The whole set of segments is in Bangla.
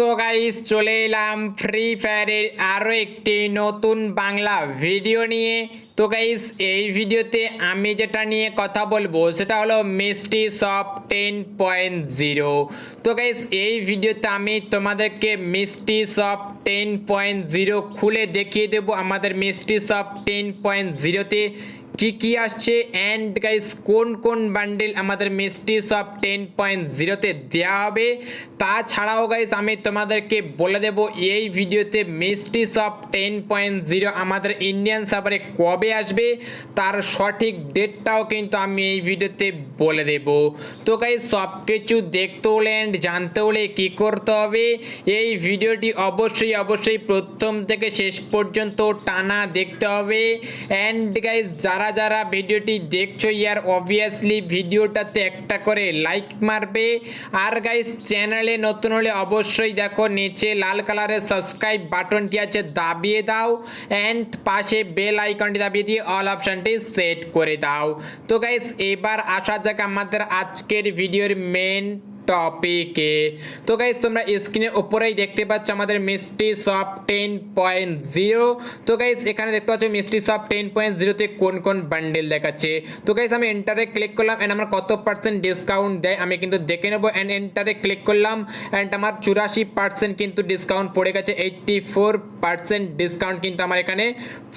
সো গাইস চলে এলাম ফ্রি ফায়ারের আরও একটি নতুন বাংলা ভিডিও নিয়ে। তো গাইস এই ভিডিওতে আমি যেটা নিয়ে কথা বলব সেটা হলো মিষ্টি সফট টেন পয়েন্ট জিরো তো গাইস এই ভিডিওতে আমি তোমাদেরকে মিষ্টি সফট টেন পয়েন্ট জিরো খুলে দেখিয়ে দেবো আমাদের মিষ্টি সফট টেন পয়েন্ট জিরোতে কি কি আসছে অ্যান্ড গাইস কোন কোন বান্ডেল আমাদের মিষ্টি সব টেন পয়েন্ট জিরোতে দেওয়া হবে। তাছাড়াও গাইস আমি তোমাদেরকে বলে দেব এই ভিডিওতে মিষ্টি সব টেন পয়েন্ট জিরো আমাদের ইন্ডিয়ান সার্ভারে কবে আসবে। তার সঠিক ডেটটাও কিন্তু আমি এই ভিডিওতে বলে দেব। তো গাইস সব কিছু দেখতে হলে অ্যান্ড জানতে হলে কী করতে হবে? এই ভিডিওটি অবশ্যই অবশ্যই প্রথম থেকে শেষ পর্যন্ত টানা দেখতে হবে। অ্যান্ড গাইস যারা যারা ভিডিওটি দেখছ, ইয়ার অবভিয়াসলি ভিডিওটাতে একটা করে লাইক মারবে। আর গাইস চ্যানেলে নতুন হলে অবশ্যই দেখো, নিচে লাল কালারের সাবস্ক্রাইব বাটনটি আছে, দাবিয়ে দাও। অ্যান্ড পাশে বেল আইকনটি দাবিয়ে দিয়ে অল অপশানটি সেট করে দাও। তো গাইস এবার আসা যাক আমাদের আজকের ভিডিওর মেন টপিকে তো গাইজ তোমরা স্ক্রিনের উপরেই দেখতে পাচ্ছ আমাদের মিষ্টি সফট টেন পয়েন্ট জিরো তো গাইজ এখানে দেখতে পাচ্ছ মিষ্টি সফট টেন পয়েন্ট জিরোতে কোন কোন বান্ডেল দেখাচ্ছে। তো গাইজ আমি এন্টারে ক্লিক করলাম অ্যান্ড আমার কত পার্সেন্ট ডিসকাউন্ট দেয় আমি কিন্তু দেখে নেব অ্যান্ড এন্টারে ক্লিক করলাম অ্যান্ড আমার চুরাশি পার্সেন্ট কিন্তু ডিসকাউন্ট পড়ে গেছে এইট্টি ফোর পার্সেন্ট ডিসকাউন্ট কিন্তু আমার এখানে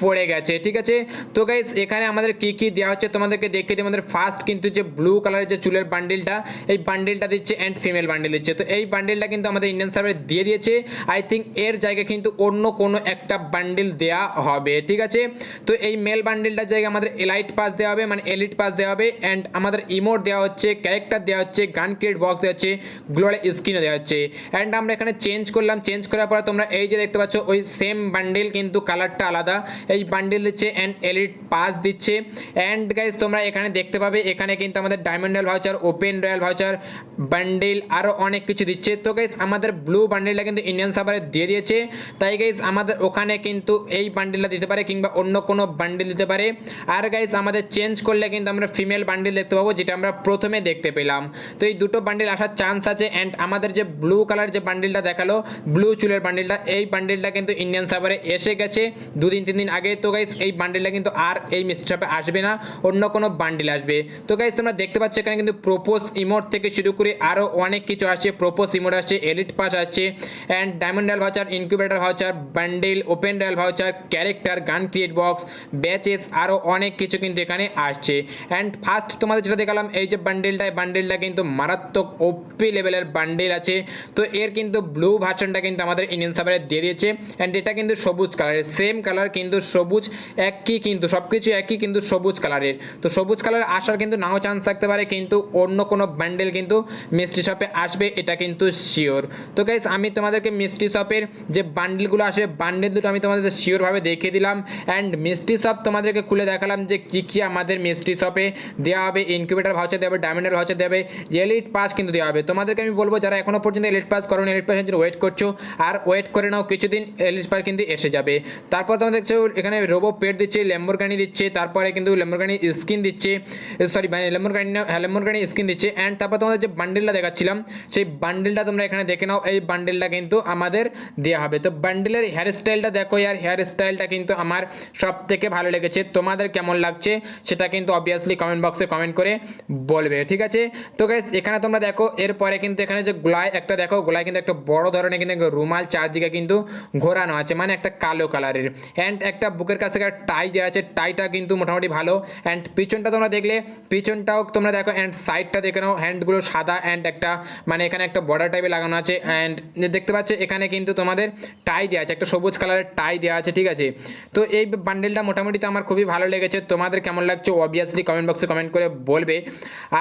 পড়ে গেছে, ঠিক আছে? তো গাইজ এখানে আমাদের কি কি দেওয়া হচ্ছে তোমাদেরকে দেখে দিই। আমাদের ফার্স্ট কিন্তু যে ব্লু কালারের যে চুলের বান্ডেলটা এই বান্ডেলটা দিচ্ছে অ্যান্ড ফিমেল বান্ডেল দিচ্ছে তো এই বান্ডেলটা কিন্তু আমাদের ইন্ডিয়ান সার্ভারে দিয়ে দিয়েছে আই থিঙ্ক এর জায়গায় কিন্তু অন্য কোনো একটা বান্ডেল দেওয়া হবে, ঠিক আছে? তো এই মেল বান্ডেলটার জায়গায় আমাদের এলাইট পাস দেওয়া হবে মানে এলিট পাস দেওয়া হবে অ্যান্ড আমাদের ইমোট দেওয়া হচ্ছে ক্যারেক্টার দেওয়া হচ্ছে গান ক্রিয়েট বক্স দেওয়া হচ্ছে গ্লোয়াল স্ক্রিনও দেওয়া হচ্ছে অ্যান্ড আমরা এখানে চেঞ্জ করলাম চেঞ্জ করার পরে তোমরা এই যে দেখতে পাচ্ছ, ওই সেম বান্ডেল কিন্তু কালারটা আলাদা, এই বান্ডেল দিচ্ছে অ্যান্ড এলিট পাস দিচ্ছে অ্যান্ড গাইজ তোমরা এখানে দেখতে পাবে, এখানে কিন্তু আমাদের diamond royale voucher open royale voucher bundle আরও অনেক কিছু দিচ্ছে। তো গাইস আমাদের ব্লু বান্ডেলটা কিন্তু ইন্ডিয়ান সার্ভারে দিয়ে দিয়েছে। তাই গাইজ আমাদের ওখানে কিন্তু এই বান্ডেলটা দিতে পারে কিংবা অন্য কোনো বান্ডেল দিতে পারে। আর গাইস আমাদের চেঞ্জ করলে কিন্তু আমরা ফিমেল বান্ডেল দেখতে পাবো, যেটা আমরা প্রথমে দেখতে পেলাম। তো এই দুটো বান্ডেল আসার চান্স আছে অ্যান্ড আমাদের যে ব্লু কালার যে বান্ডেলটা দেখাল ব্লু চুলের বান্ডেলটা এই বান্ডেলটা কিন্তু ইন্ডিয়ান সার্ভারে এসে গেছে দুদিন তিন দিন আগে। তো গাইস এই বান্ডেলটা কিন্তু আর এই মিস্ট্রি আসবে না, অন্য কোনো বান্ডেল আসবে। তো গাইজ তোমরা দেখতে পাচ্ছ এখানে কিন্তু প্রোপোজ ইমোট থেকে শুরু করে আরও অনেক কিছু আসছে। প্রোপো ইমোট আসছে এলিট পাস আসছে and diamond royale voucher incubator voucher bundle open royale voucher character gun crate box badges আরও অনেক কিছু কিন্তু এখানে আসছে। অ্যান্ড ফার্স্ট তোমাদের যেটা দেখালাম, এই যে বান্ডেলটা এই বান্ডেলটা কিন্তু মারাত্মক ওপি লেভেলের বান্ডেল আছে। তো এর কিন্তু ব্লু ভার্সনটা কিন্তু আমাদের ইন্ডিয়ান সার্ভারে দিয়ে দিয়েছে। অ্যান্ড এটা কিন্তু সবুজ কালারের সেম কালার কিন্তু সবুজ, একই কিন্তু সব কিছু একই কিন্তু সবুজ কালারের তো সবুজ কালার আসার কিন্তু নাও চান্স থাকতে পারে, কিন্তু অন্য কোনো বান্ডেল কিন্তু মিষ্টি শপে আসবে, এটা কিন্তু শিওর তো গাইস আমি তোমাদেরকে মিষ্টি শপের যে বান্ডেলগুলো আসে বান্ডেল দুটো আমি তোমাদের শিওরভাবে দেখিয়ে দিলাম। অ্যান্ড মিষ্টি শপ তোমাদেরকে খুলে দেখালাম যে কী কী আমাদের মিষ্টি শপে দেওয়া হবে। ইনকিউবেটার ভাউচার দেওয়া হবে ডায়মন্ডের ভাউচার দেওয়া হবে এলিট পাস কিন্তু দেওয়া হবে। তোমাদেরকে আমি বলব, যারা এখনও পর্যন্ত এলিট পাস করো এলিট পাসের জন্য ওয়েট করছ। আর ওয়েট করে নাও, কিছুদিন এলিট পাস কিন্তু এসে যাবে। তারপর তোমরা দেখছ, এখানে রোবো পেট দিচ্ছে ল্যাম্বোরগানি দিচ্ছে, তারপরে কিন্তু ল্যাম্বোরগানি স্কিন দিচ্ছে। সরি হ্যাঁ ল্যাম্বোরগানি স্কিন দিচ্ছে। অ্যান্ড তারপর তোমাদের যে বান্ডেলটা দেখাচ্ছিলাম, সেই বান্ডেলটা তোমরা এখানে দেখে নাও, এই বান্ডেলটা কিন্তু আমাদের দেওয়া হবে। তো বান্ডেলের হেয়ার স্টাইলটা দেখো ইয়ার হেয়ার স্টাইলটা কিন্তু আমার সব থেকে ভালো লেগেছে। তোমাদের কেমন লাগছে সেটা কিন্তু অবভিয়াসলি কমেন্ট বক্সে কমেন্ট করে বলবে, ঠিক আছে? তো গাইস এখানে তোমরা দেখো, এরপরে কিন্তু এখানে যে গোলায় একটা দেখো, গোলায় কিন্তু একটা বড় ধরনের কিন্তু রুমাল চারদিকে কিন্তু ঘোরানো আছে মানে একটা কালো কালারের অ্যান্ড একটা বুকের কাছে একটা টাই দেওয়া আছে টাইটা কিন্তু মোটামুটি ভালো। অ্যান্ড পিছনটা তোমরা দেখলে, পিছনটাও তোমরা দেখো অ্যান্ড সাইডটা দেখে নাও হ্যান্ডগুলো সাদা অ্যান্ড একটা মানে এখানে একটা বর্ডার টাইপে লাগানো আছে অ্যান্ড দেখতে পাচ্ছ এখানে কিন্তু তোমাদের টাই দেওয়া আছে, একটা সবুজ কালারের টাই দেওয়া আছে, ঠিক আছে? তো এই বান্ডেলটা মোটামুটি তো আমার খুবই ভালো লেগেছে। তোমাদের কেমন লাগছে অবভিয়াসলি কমেন্ট বক্সে কমেন্ট করে বলবে।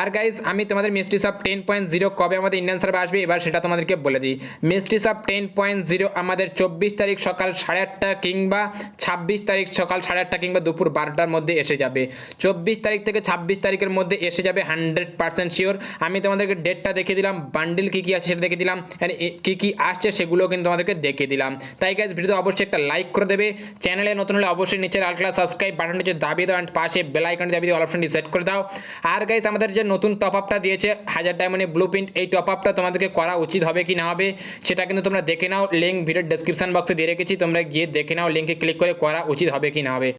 আর গাইজ আমি তোমাদের মিষ্টি সব টেন পয়েন্ট জিরো কবে আমাদের ইন্ডিয়ান সার্ভে আসবে, এবার সেটা তোমাদেরকে বলে দিই। মিষ্টি সব টেন পয়েন্ট জিরো আমাদের চব্বিশ তারিখ সকাল সাড়ে আটটা কিংবা ছাব্বিশ তারিখ সকাল সাড়ে আটটা কিংবা দুপুর বারোটার মধ্যে এসে যাবে। চব্বিশ তারিখ থেকে ছাব্বিশ তারিখের মধ্যে এসে যাবে হান্ড্রেড পার্সেন্ট শিওর আমি তোমাদেরকে ডেটটা দেখিয়ে দিলাম বান্ডিল কী কী আছে সেটা দেখে দিলাম এ- কী কী আসছে সেগুলো কিন্তু আমাদেরকে দেখিয়ে দিলাম। তাই গাইজ ভিডিওতে অবশ্যই একটা লাইক করে দেবে। চ্যানেলে নতুন হলে অবশ্যই নিচে লাল কালার সাবস্ক্রাইব বাটন নিচে দাবিয়ে দাও অ্যান্ড পাশে বেল আইকন দাবিয়ে দিয়ে অপশনটি সেট করে দাও। আর গাইজ আমাদের যে নতুন টপ আপটা দিয়েছে, হাজার ডায়মন্ডে ব্লু প্রিন্ট এই টপ আপটা তোমাদেরকে করা উচিত হবে কি না হবে, সেটা কিন্তু তোমরা দেখে নাও। লিঙ্ক ভিডিওর ডেসক্রিপশন বক্সে দিয়ে রেখেছি, তোমরা গিয়ে দেখে নাও লিঙ্কে ক্লিক করে করা উচিত হবে কি না হবে।